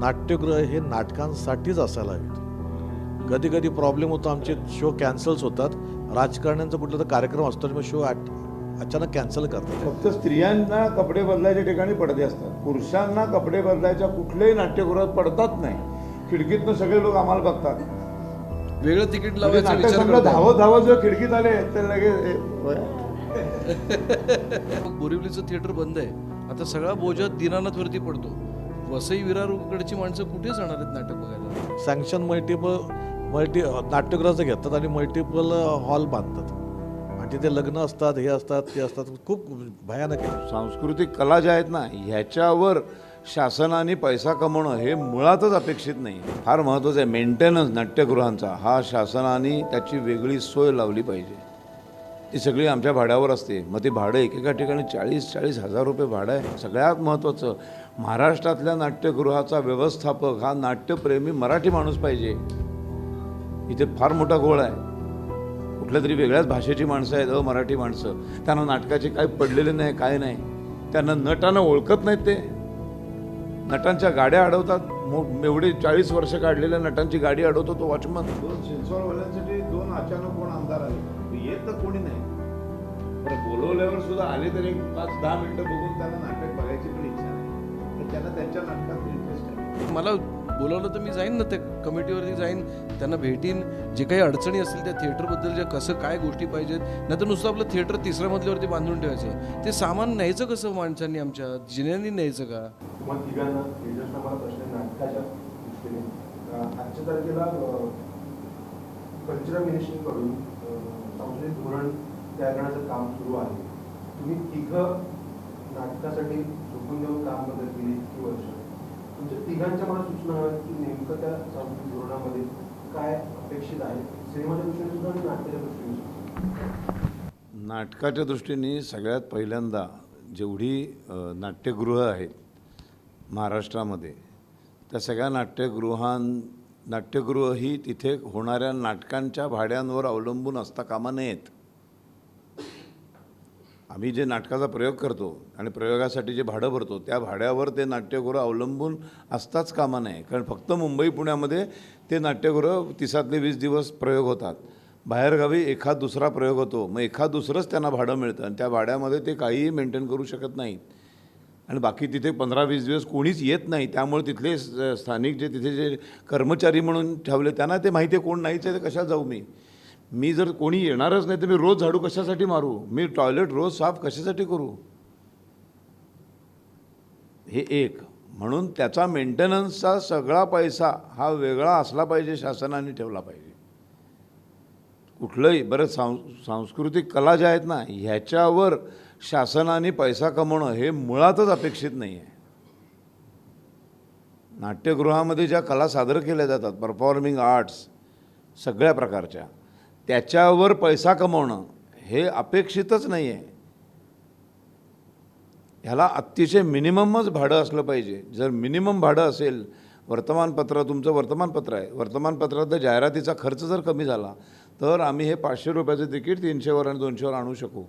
नाट्यगृह हे नाटकांसाठीच असायला हवीत. कधी कधी प्रॉब्लेम होतो आमचे शो कॅन्सल्स होतात. राजकारण्यांचा कुठला तर कार्यक्रम असतो मग शो अचानक कॅन्सल करतात. फक्त स्त्रियांना कपडे बदलायच्या ठिकाणी पडदे असतात. पुरुषांना कपडे बदलायच्या कुठल्याही नाट्यगृहात पडतात नाही. खिडकीतनं सगळे लोक आम्हाला बघतात. वेगळं तिकीट म्हणजे लावायचा. धावत धावत जर खिडकीत आले तर लगेच बोरिवलीचं थिएटर बंद आहे. आता सगळा बोजा दिनानाथवरती पडतो. वसई विरारकडची माणसं कुठे जाणार आहेत नाटक बघायला? सँक्शन मल्टिपल मल्टी नाट्यगृहाचं घेतात आणि मल्टिपल हॉल बांधतात. आणि तिथे लग्न असतात हे असतात ते असतात. खूप भयानक आहे. सांस्कृतिक कला ज्या आहेत ना ह्याच्यावर शासनाने पैसा कमवणं हे मुळातच अपेक्षित नाही. फार महत्त्वाचं आहे मेंटेनन्स नाट्यगृहांचा. हा शासनाने त्याची वेगळी सोय लावली पाहिजे. ती सगळी आमच्या भाड्यावर असते. मग ते भाडं एकेका ठिकाणी चाळीस चाळीस हजार रुपये भाडं आहे. सगळ्यात महत्त्वाचं महाराष्ट्रातल्या नाट्यगृहाचा व्यवस्थापक हा नाट्यप्रेमी मराठी माणूस पाहिजे. इथे फार मोठा गोळ आहे. कुठल्या तरी वेगळ्याच भाषेची माणसं आहेत अमराठी माणसं. त्यांना नाटकाचे काही पडलेले नाही काय नाही. त्यांना नटानं ओळखत नाहीत ते. नटांच्या गाड्या अडवतात. मो एवढे चाळीस वर्ष काढलेल्या नटांची गाडी अडवतो तो वॉचमन. दोन चिंचवडवाल्यांसाठी दोन अचानक कोण आमदार आले? येत तर कोणी नाही. पण बोलवल्यावर सुद्धा आले तरी पाच दहा मिनिटं बघून त्यांना नाटक बघायची पण त्यांना त्यांच्या नाटकात इंटरेस्ट आहे. मला बोलवलं तर मी जाईन ना त्या कमिटीवरती जाईन. त्यांना भेटीन. जे काही अडचणी असतील त्या थिएटरबद्दल कसं काय गोष्टी पाहिजेत नाही तर नुसतं आपलं थिएटर तिसऱ्या मजल्यावरती बांधून ठेवायचं. ते सामान न्यायचं कसं माणसांनी आमच्या जिन्यांनी न्यायचं का? आजच्या तारखेला कल्चरल सांस्कृतिक धोरण तयार करण्याचं काम सुरू आहे. तुम्ही तिघं नाटकासाठी झोपून जाऊन काम करत गेले किती वर्ष? तुमच्या तिघांच्या मला सूचना हव्या की नेमकं त्या सांस्कृतिक धोरणामध्ये काय अपेक्षित आहे? सिनेमाच्या दृष्टीने सुद्धा आणि नाट्याच्या दृष्टीने सुद्धा? नाटकाच्या दृष्टीने सगळ्यात पहिल्यांदा जेवढी नाट्यगृह आहेत महाराष्ट्रामध्ये त्या सगळ्या नाट्यगृहां नाट्यगृह ही तिथे होणाऱ्या नाटकांच्या भाड्यांवर अवलंबून असता कामा नयेत. आम्ही जे नाटकाचा प्रयोग करतो आणि प्रयोगासाठी जे भाडं भरतो त्या भाड्यावर ते नाट्यगृह अवलंबून असताच कामा नये. कारण फक्त मुंबई पुण्यामध्ये ते नाट्यगृह तिसातले वीस दिवस प्रयोग होतात. बाहेरगावी एखाद दुसरा प्रयोग होतो मग एखाद दुसरंच त्यांना भाडं मिळतं आणि त्या भाड्यामध्ये ते काहीही मेंटेन करू शकत नाहीत. आणि बाकी तिथे पंधरा वीस दिवस कोणीच येत नाही त्यामुळे तिथले स्थानिक जे तिथे जे कर्मचारी म्हणून ठेवले त्यांना ते माहिती आहे कोण नाहीच आहे तर कशा जाऊ मी? मी जर कोणी येणारच नाही तर मी रोज झाडू कशासाठी मारू? मी टॉयलेट रोज साफ कशासाठी करू? हे एक. म्हणून त्याचा मेंटेनन्सचा सगळा पैसा हा वेगळा असला पाहिजे शासनाने ठेवला पाहिजे. कुठलंही बरं सांस सांस्कृतिक कला ज्या आहेत ना ह्याच्यावर शासनाने पैसा कमवणं हे मुळातच अपेक्षित नाही आहे नाट्यगृहामध्ये ज्या कला सादर केल्या जातात परफॉर्मिंग आर्ट्स सगळ्या प्रकारच्या त्याच्यावर पैसा कमवणं हे अपेक्षितच नाही आहे ह्याला अतिशय मिनिममच भाडं असलं पाहिजे. जर मिनिमम भाडं असेल वर्तमानपत्र तुमचं वर्तमानपत्र आहे. वर्तमानपत्रात जाहिरातीचा खर्च जर कमी झाला तर आम्ही हे पाचशे रुपयाचं तिकीट तीनशेवर आणि दोनशेवर आणू शकू.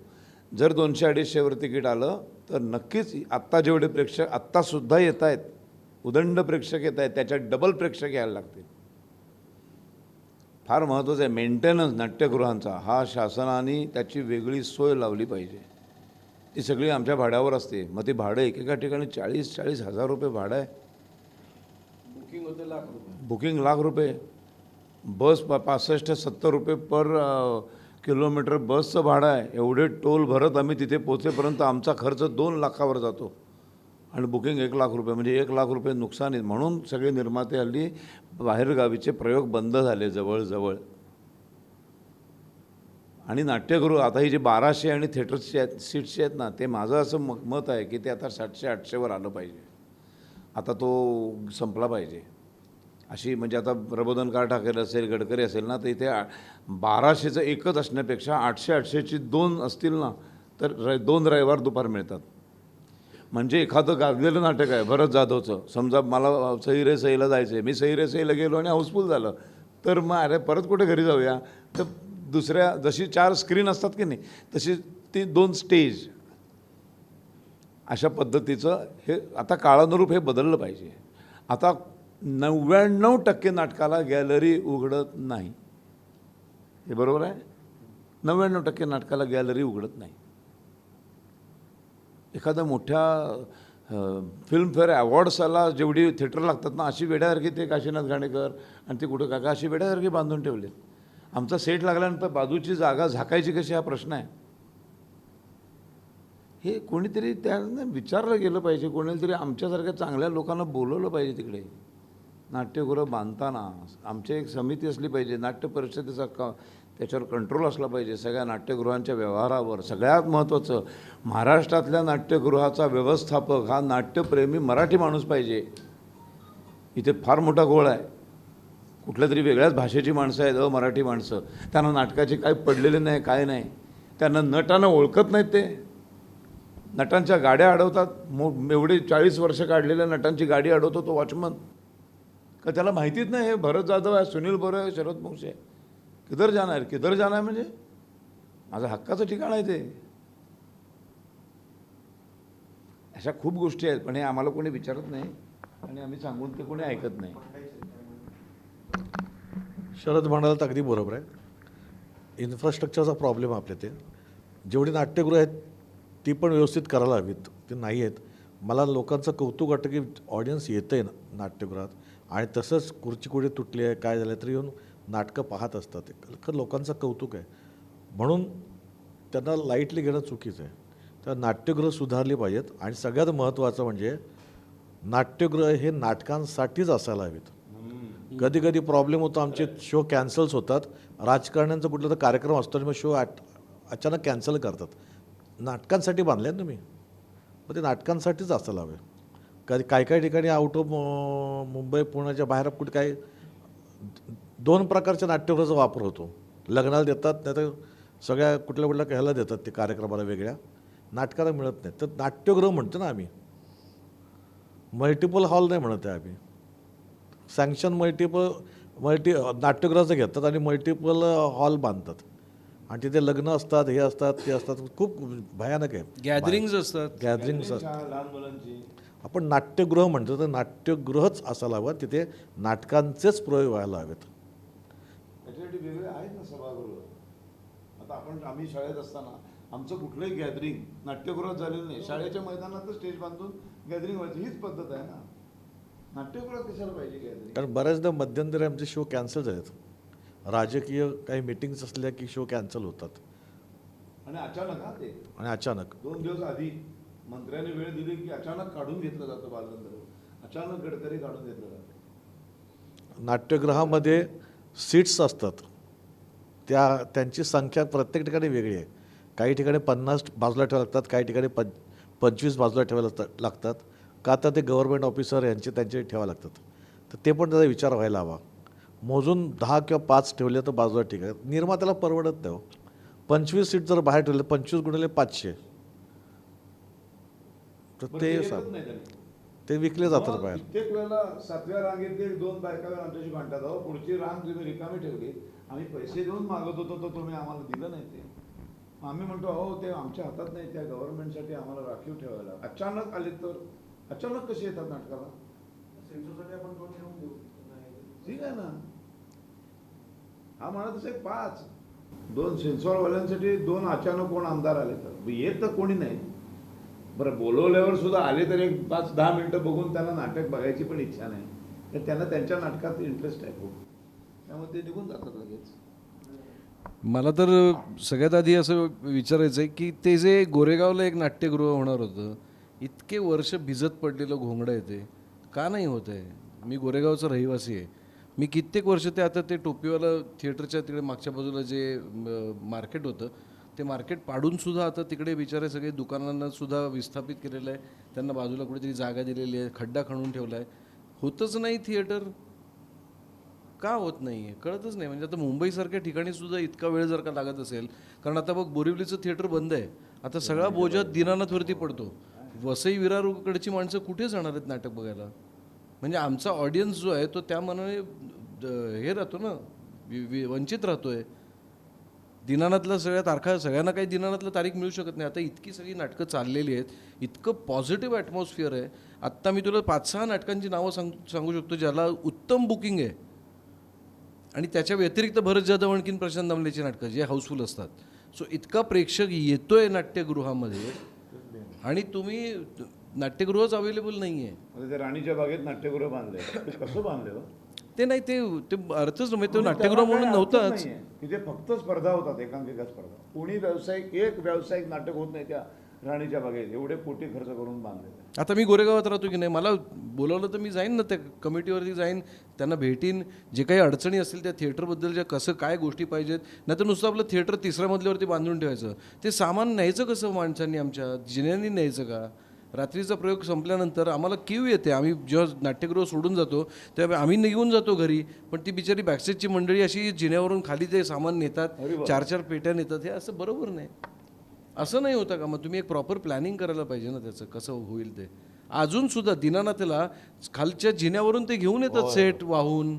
जर दोनशे अडीचशेवर तिकीट आलं तर नक्कीच आत्ता जेवढे प्रेक्षक आत्तासुद्धा येत आहेत उदंड प्रेक्षक येत आहेत त्याच्यात डबल प्रेक्षक यायला लागतील. फार महत्त्वाचं आहे मेंटेनन्स नाट्यगृहांचा. हा शासनाने त्याची वेगळी सोय लावली पाहिजे. ती सगळी आमच्या भाड्यावर असते. मग ते भाडं एकेका ठिकाणी चाळीस चाळीस हजार रुपये भाडं आहे. बुकिंग होते लाख रुपये. बुकिंग लाख रुपये. बस पा पासष्ट सत्तर रुपये पर किलोमीटर बसचं भाडं आहे. एवढे टोल भरत आम्ही तिथे पोचेपर्यंत आमचा खर्च दोन लाखावर जातो. आणि बुकिंग एक लाख रुपये म्हणजे एक लाख रुपये नुकसान आहे. म्हणून सगळे निर्माते हल्ली बाहेरगावीचे प्रयोग बंद झाले जवळजवळ. आणि नाट्यगृह आता ही जे बाराशे आणि थिएटर्सचे आहेत सीट्सचे आहेत ना ते माझं असं म मत आहे की ते आता सातशे आठशेवर आलं पाहिजे. आता तो संपला पाहिजे. अशी म्हणजे आता प्रबोधन काळ ठाकरे असेल गडकरी असेल ना तर इथे बाराशेचं एकच असण्यापेक्षा आठशे आठशेची दोन असतील ना तर र दोन रविवार दुपार मिळतात. म्हणजे एखादं गाजलेलं नाटक आहे भरत जाधवचं. समजा मला सई रे सईला जायचं आहे मी सई रे सईला गेलो आणि हाऊसफुल झालं. तर मग अरे परत कुठे घरी जाऊया? तर दुसऱ्या जशी चार स्क्रीन असतात की नाही तशी ती दोन स्टेज अशा पद्धतीचं हे आता काळानुरूप हे बदललं पाहिजे. आता नव्याण्णव टक्के नाटकाला गॅलरी उघडत नाही. हे बरोबर आहे? नव्याण्णव टक्के नाटकाला गॅलरी उघडत नाही. एखाद्या मोठ्या फिल्मफेअर अवॉर्ड्सला जेवढी थिएटर लागतात ना अशी वेड्यासारखी ते काशीनाथ घाणेकर आणि ते कुठं काका अशी वेड्यासारखी बांधून ठेवलेत. आमचा सेट लागल्यानंतर बाजूची जागा झाकायची कशी हा प्रश्न आहे. हे कोणीतरी त्यांना विचारलं गेलं पाहिजे कोणीतरी आमच्यासारख्या चांगल्या लोकांना बोलवलं पाहिजे तिकडे. नाट्यगृह बांधताना आमची एक समिती असली पाहिजे नाट्य परिषदेचा का त्याच्यावर कंट्रोल असला पाहिजे. सगळ्या नाट्यगृहांच्या व्यवहारावर सगळ्यात महत्त्वाचं महाराष्ट्रातल्या नाट्यगृहाचा व्यवस्थापक हा नाट्यप्रेमी मराठी माणूस पाहिजे. इथे फार मोठा गोळ आहे. कुठल्या तरी वेगळ्याच भाषेची माणसं आहेत अ मराठी माणसं. त्यांना नाटकाची काही पडलेले नाही काय नाही. त्यांना नटांना ओळखत नाहीत ते. नटांच्या गाड्या अडवतात. मो एवढे चाळीस वर्ष काढलेल्या नटांची गाडी अडवतो तो वॉचमन. का त्याला माहितीच नाही हे भरत जाधव आहे सुनील बोरे आहे शरद मोक्षे आहे. किधर जाणार आहे? किधर जाणार आहे म्हणजे? माझं हक्काचं ठिकाण आहे ते. अशा खूप गोष्टी आहेत पण हे आम्हाला कोणी विचारत नाही आणि आम्ही सांगून ते कोणी ऐकत नाही. शरद म्हणाल तर अगदी बरोबर आहे. इन्फ्रास्ट्रक्चरचा प्रॉब्लेम आपल्या ते. जेवढी नाट्यगृह आहेत ती पण व्यवस्थित करायला हवीत. ते नाही आहेत. मला लोकांचं कौतुक वाटतं की ऑडियन्स येतं आहे नाट्यगृहात. आणि तसंच खुर्ची कुठे तुटली आहे काय झालं तरी येऊन नाटकं पाहत असतात. खरं लोकांचं कौतुक आहे. म्हणून त्यांना लाईटली घेणं चुकीचं आहे. तर नाट्यगृह सुधारली पाहिजेत आणि सगळ्यात महत्त्वाचं म्हणजे नाट्यगृह हे नाटकांसाठीच असायला हवीत. कधी कधी प्रॉब्लेम होतो आमचे शो कॅन्सल्स होतात. राजकारण्यांचा कुठला तर कार्यक्रम असतो आणि मग शो अट अचानक कॅन्सल करतात. नाटकांसाठी बांधले ना मी मग ते नाटकांसाठीच असायला हवे. कधी काही काही ठिकाणी आउट ऑफ मुंबई पुण्याच्या बाहेर कुठे काही दोन प्रकारच्या नाट्यगृहाचा वापर होतो. लग्नाला देतात नाही तर सगळ्या कुठल्या कुठल्या ह्याला देतात ते कार्यक्रमाला वेगळ्या. नाटकाला मिळत नाही. तर नाट्यगृह म्हणतो ना आम्ही. मल्टिपल हॉल नाही म्हणत आहे आम्ही. सँक्शन मल्टिपल मल्टी नाट्यगृहाचं घेतात आणि मल्टिपल हॉल बांधतात. आणि तिथे लग्न असतात हे असतात ते असतात. खूप भयानक आहे. गॅदरिंग्ज असतात. गॅदरिंग्स असतात. लहान मुलांची. आपण नाट्यगृह म्हणतो तर नाट्यगृहच असायला हवं. तिथे नाटकांचेच प्रयोग व्हायला हवेत. त्याच्यासाठी वेगळे आहेत ना सभागृह. आता आपण आम्ही शाळेत असताना आमचं कुठलंही गॅदरिंग नाट्यगृहात झालेलं नाही. शाळेच्या मैदानातच स्टेज बांधून गॅदरिंग व्हायचं हीच पद्धत आहे ना. नाट्यगृहात कशाला पाहिजे गॅदरिंग कारण बऱ्याचदा मध्यंतरी आमचे शो कॅन्सल झालेत. राजकीय काही मिटिंग्स असल्या की शो कॅन्सल होतात. आणि अचानक हा ते? आणि अचानक. दोन दिवस आधी. मंत्र्याने वेळ दिली की अचानक काढून घेतलं जातं बालगंधर्व. अचानक गडकरी काढून घेतलं जातं. नाट्यगृहामध्ये सीट्स असतात. त्या त्यांची संख्या प्रत्येक ठिकाणी वेगळी आहे. काही ठिकाणी पन्नास बाजूला ठेवावं लागतात काही ठिकाणी पं पंचवीस बाजूला ठेवायला लागतात- लागतात. का तर ते गव्हर्मेंट ऑफिसर यांचे त्यांचे ठेवावं लागतात. तर ते पण त्याचा विचार व्हायला हवा. मोजून दहा किंवा पाच ठेवले तर बाजूला ठीक आहे. निर्मात्याला परवडत नाही हो. पंचवीस सीट जर बाहेर ठेवले पंचवीस गुणिले पाचशे. तर ते. ते विकले जातात बाहेर. कित्येक वेळेला सातव्या रांगेतले दोन बायका आमच्याशी भांडतात. अहो पुढची रांग तुम्ही रिकामी ठेवली आम्ही पैसे देऊन मागत होतो तर तुम्ही आम्हाला दिलं नाही ते. मग आम्ही म्हणतो अहो ते आमच्या हातात नाही त्या गव्हर्नमेंटसाठी आम्हाला राखीव ठेवायला. अचानक आले तर? अचानक कसे येतात नाटकाला? सेन्सरसाठी आपण दोन ठेवून देऊ. नाही. ठीक आहे ना. हा म्हणत असे पाच. दोन सेन्सॉरवाल्यांसाठी दोन अचानक कोण आमदार आले तर? येत तर कोणी नाही. बरं बोलवल्यावर सुद्धा आले तर एक पाच दहा मिनिटं बघून त्यांना नाटक बघायची पण इच्छा नाही. तर त्यांना त्यांच्या नाटकात इंटरेस्ट आहे खूप. त्यामुळे ते निघून जातात लगेच. मला तर सगळ्यात आधी असं विचारायचं आहे की ते जे गोरेगावला एक नाट्यगृह होणार होतं इतके वर्ष भिजत पडलेलं घोंगडं आहे ते. का नाही होत आहे? मी गोरेगावचा रहिवासी आहे. मी कित्येक वर्ष ते आता ते टोपीवाला थिएटरच्या तिकडे मागच्या बाजूला जे मार्केट होतं ते मार्केट पाडून सुद्धा आता तिकडे बिचारे सगळे दुकानांना सुद्धा विस्थापित केलेलं आहे. त्यांना बाजूला कुठेतरी जागा दिलेली आहे खड्डा खणून ठेवला आहे होतच नाही थिएटर. का होत नाही आहे कळतच नाही. म्हणजे आता मुंबईसारख्या ठिकाणी सुद्धा इतका वेळ जर का लागत असेल कारण आता बघ बोरिवलीचं थिएटर बंद आहे. आता सगळा बोजा दीनानाथवरती पडतो. वसई विरारकडची माणसं कुठे जाणार आहेत नाटक बघायला? म्हणजे आमचा ऑडियन्स जो आहे तो त्या मनाने हे राहतो ना वंचित राहतोय. दिनानाथला सगळ्या तारखा सगळ्यांना काही दिनानाथला तारीख मिळू शकत नाही. आता इतकी सगळी नाटकं चाललेली आहेत इतकं पॉझिटिव्ह ॲटमॉस्फिअर आहे. आत्ता मी तुला पाच सहा नाटकांची नावं सांग सांगू शकतो ज्याला उत्तम बुकिंग आहे. आणि त्याच्या व्यतिरिक्त भरत जाधव आणखीन प्रशांत दामलेची नाटकं जे हाऊसफुल असतात. सो इतका प्रेक्षक येतोय नाट्यगृहामध्ये आणि तुम्ही नाट्यगृहच अवेलेबल नाही आहे राणीच्या बागेत नाट्यगृह बांधले कसं बांधले ते नाही ते ते अर्थच नव्हे तो नाट्यगृह म्हणून नव्हताच. तिथे फक्त स्पर्धा होतात एकांकिका स्पर्धा. कोणी व्यावसायिक एक व्यावसायिक नाटक होत नाही त्या राणीच्या बागेत. एवढे कोटी खर्च करून बांधले आता मी गोरेगावात राहतो की नाही मला बोलवलं तर मी जाईन ना त्या कमिटीवरती जाईन त्यांना भेटीन. जे काही अडचणी असतील त्या थिएटरबद्दलच्या कसं काय गोष्टी पाहिजेत नाही तर नुसतं आपलं थिएटर तिसऱ्या मजल्यावरती बांधून ठेवायचं. ते सामान न्यायचं कसं माणसांनी आमच्या जिन्यांनी न्यायचं का? रात्रीचा प्रयोग संपल्यानंतर आम्हाला क्यू येते. आम्ही जेव्हा नाट्यगृह सोडून जातो तेव्हा आम्ही निघून जातो घरी. पण ती बिचारी बॅकस्टेजची मंडळी अशी जिन्यावरून खाली ते सामान नेतात चार चार पेट्या नेतात हे असं बरोबर नाही. असं नाही होतं का? मग तुम्ही एक प्रॉपर प्लॅनिंग करायला पाहिजे ना त्याचं कसं होईल ते. अजून सुद्धा दिनानाथला खालच्या जिन्यावरून ते घेऊन येतात सेट वाहून.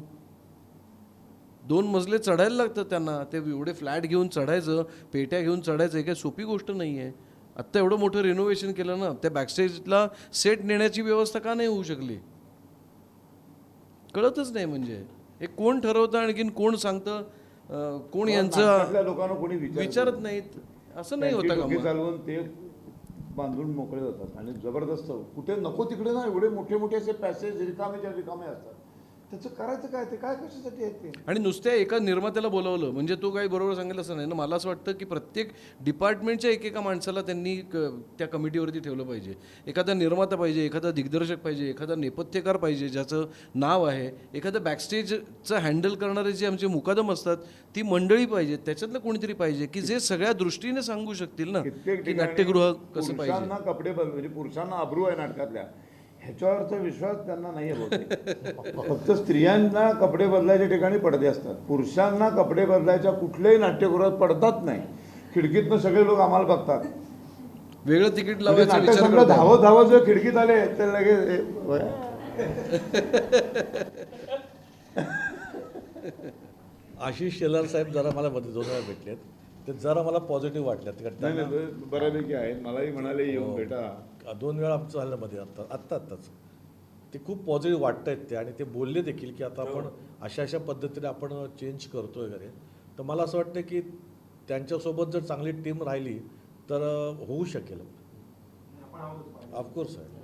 दोन मजले चढायला लागतं त्यांना. ते एवढे फ्लॅट घेऊन चढायचं पेट्या घेऊन चढायचं हे काही सोपी गोष्ट नाही आहे आत्ता एवढं मोठं रिनोव्हेशन केलं ना त्या बॅकस्टेजला सेट नेण्याची व्यवस्था का नाही होऊ शकली? कळतच नाही म्हणजे. हे कोण ठरवतं आणखीन कोण सांगतं? कोण यांचं लोकांना कोणी विचारत नाहीत. असं नाही होतं का? चालवून ते बांधून मोकळे होतात आणि जबरदस्त कुठे नको तिकडे ना एवढे मोठे मोठे असे पॅसेज रिकामेच्या रिकामे असतात. त्याचं करायचं काय? ते काय कशासाठी आहेत ते? आणि नुसत्या एका निर्मात्याला बोलवलं म्हणजे तो काही बरोबर सांगेल असं नाही? ना मला असं वाटतं की प्रत्येक डिपार्टमेंटच्या एकेका माणसाला त्यांनी क- त्या कमिटीवरती ठेवलं पाहिजे. एखादा निर्माता पाहिजे एखादा दिग्दर्शक पाहिजे एखादा नेपथ्यकार पाहिजे ज्याचं नाव आहे एखादं बॅकस्टेजचं हँडल करणारे जे आमचे मुकादम असतात ती मंडळी पाहिजे त्याच्यातलं कोणीतरी पाहिजे की जे सगळ्या दृष्टीने सांगू शकतील ना कित्येक की ठिकाणी नाट्यगृह कसं पाहिजे? पुरुषांना कपडे बदल म्हणजे पुरुषांना अब्रू आहे नाटकातल्या. ह्याच्यावरचा विश्वास त्यांना नाही आहे. फक्त स्त्रियांना कपडे बदलायच्या ठिकाणी पडदे असतात. पुरुषांना कपडे बदलायच्या कुठल्याही नाट्यगृहात पडतात नाही. खिडकीतनं सगळे लोक आम्हाला बघतात. वेगळं तिकीट म्हणजे लावायचा. धावत धावत जर खिडकीत आले तर लगेच. आशिष शेलार साहेब जरा मला मध्ये दोन वेळा भेटलेत. ते जरा मला पॉझिटिव्ह वाटल्यात. बऱ्यापैकी आहे मलाही म्हणाले येऊन भेटा. दोन वेळा आमचं झालं मध्ये आत्ता आत्ता आत्ताच. ते खूप पॉझिटिव्ह वाटत आहेत ते आणि ते बोलले देखील की आता आपण अशा अशा पद्धतीने आपण चेंज करतोय वगैरे तर मला असं वाटतं की त्यांच्यासोबत जर चांगली टीम राहिली तर होऊ शकेल. ऑफकोर्स आहे